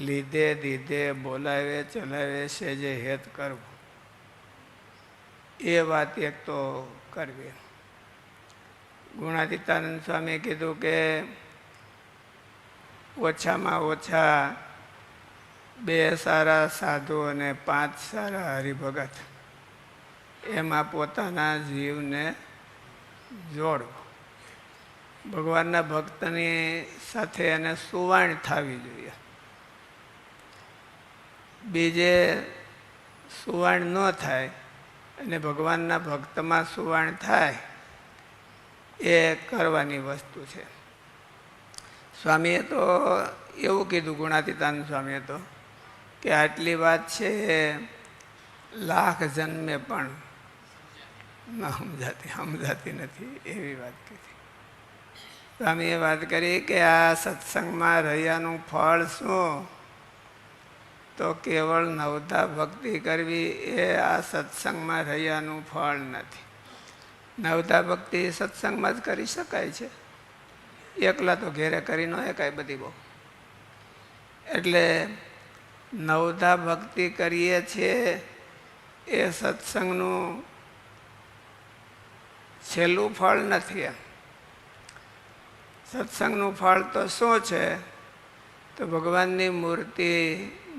લીધે દીધે બોલાવે, ચલાવે છે જે હેત કરવું. એ વાત એક તો કરવી. ગુણાતીતાનંદ સ્વામીએ કીધું કે ઓછામાં ઓછા બે સારા સાધુ અને પાંચ સારા હરિભગત. એમાં પોતાના જીવને જોડવો. ભગવાનના ભક્તની સાથે એને સુવાણ થવી જોઈએ. બીજે સુવાણ ન થાય અને ભગવાનના ભક્તમાં સુવાણ થાય, એ કરવાની વસ્તુ છે. સ્વામીએ તો એવું કીધું, ગુણાતીતાન સ્વામીએ તો, કે આટલી વાત છે લાખ જન્મે પણ ન સમજાતી સમજાતી નથી, એવી વાત કીધી. સ્વામીએ વાત કરી કે આ સત્સંગમાં રહ્યાનું ફળ શું? તો કેવળ નવતા ભક્તિ કરવી એ આ સત્સંગમાં રહ્યાનું ફળ નથી. નવતા ભક્તિ સત્સંગમાં જ કરી શકાય છે. એકલા તો ઘેરે કરી ન એકાય બધી બહુ. એટલે નવતા ભક્તિ કરીએ છીએ એ સત્સંગનું છેલ્લું ફળ નથી એમ. સત્સંગનું ફળ તો શું છે? તો ભગવાનની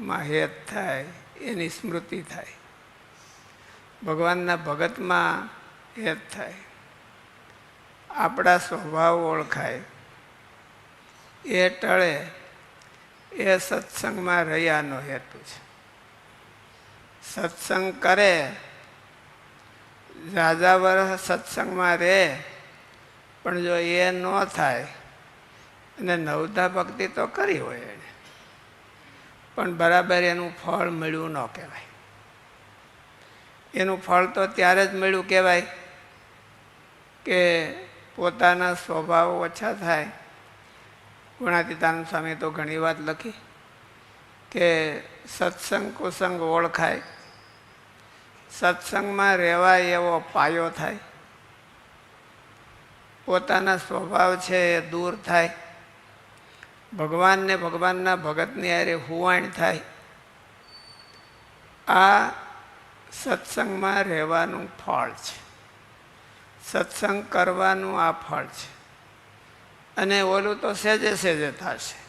મૂર્તિમાં હેત થાય, એની સ્મૃતિ થાય. ભગવાનના ભગતમાં હેત થાય. આપણા સ્વભાવ ઓળખાય. એ ટળે, એ સત્સંગમાં રહ્યાનો હેતુ છે. સત્સંગ કરે વર્ષ સત્સંગમાં રહે પણ જો એ ન થાય, અને નવધા ભક્તિ તો કરી હોય એને. પણ બરાબર એનું ફળ મળ્યું ન કહેવાય. એનું ફળ તો ત્યારે જ મળ્યું કહેવાય કે પોતાના સ્વભાવ ઓછા થાય. ગુણાતીતાનંદ સ્વામી તો ઘણી વાત લખી કે સત્સંગ કુસંગ ઓળખાય. સત્સંગમાં રહેવાય એવો પાયો થાય. પોતાના સ્વભાવ છે એ દૂર થાય. ભગવાનને ભગવાનના ભગતની હારે હુવાણ થાય. આ સત્સંગમાં રહેવાનું ફળ છે. સત્સંગ કરવાનું આ ફળ છે. અને ઓલું તો સહેજે સહેજે થશે.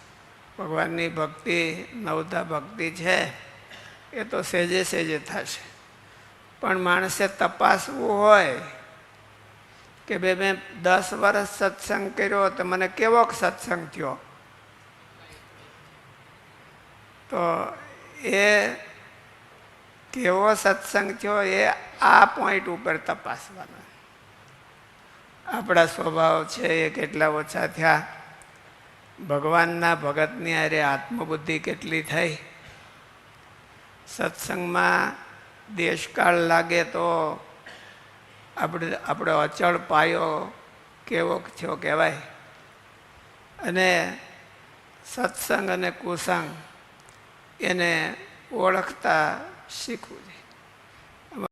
ભગવાનની ભક્તિ નવતા ભક્તિ છે, એ તો સહેજે સહેજે થશે. પણ માણસે તપાસવું હોય કે બે મેં દસ વર્ષ સત્સંગ કર્યો તો મને કેવો સત્સંગ થયો? તો એ કેવો સત્સંગ થયો એ આ પોઈન્ટ ઉપર તપાસવાનો. આપણા સ્વભાવ છે એ કેટલા ઓછા થયા. ભગવાનના ભગતની અરે આત્મબુદ્ધિ કેટલી થઈ. સત્સંગમાં દેશકાળ લાગે તો આપણે આપણો અચળ પાયો કેવો થયો કહેવાય. અને સત્સંગ અને કુસંગ એને ઓળખતા શીખવું છે